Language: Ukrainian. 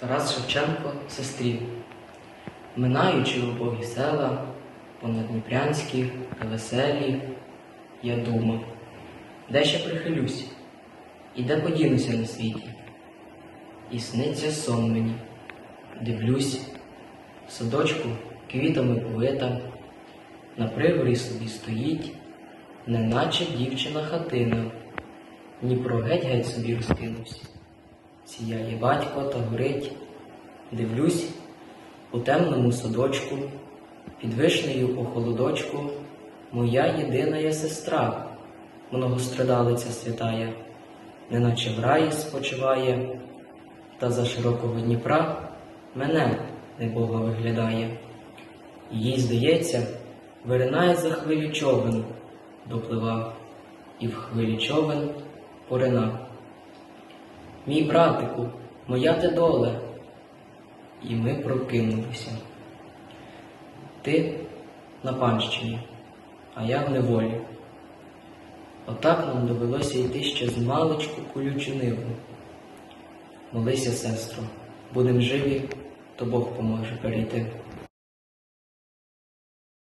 Тарас Шевченко сестрі. Минаючи убогі села, понад Дніпрянські та веселі, я думав, де ще прихилюсь, і де подінуся на світі. І сниться сон мені, дивлюсь, в садочку квітами повита, на пригорі собі стоїть, неначе дівчина хатина, Дніпро геть-геть собі розкинувся. Сіяє батько та горить, дивлюсь у темному садочку, під вишнею у холодочку, моя єдина є сестра, многострадалиця святая, неначе в раї спочиває, та за широкого Дніпра мене небога виглядає. Їй, здається, виринає за хвилі човен, доплива, і в хвилі човен порина. Мій братику, моя ти доле. І ми прокинулися. Ти на панщині, а я в неволі. Отак нам довелося йти ще з маличку колючу ниву. Молися, сестро, будем живі, то Бог поможе перейти.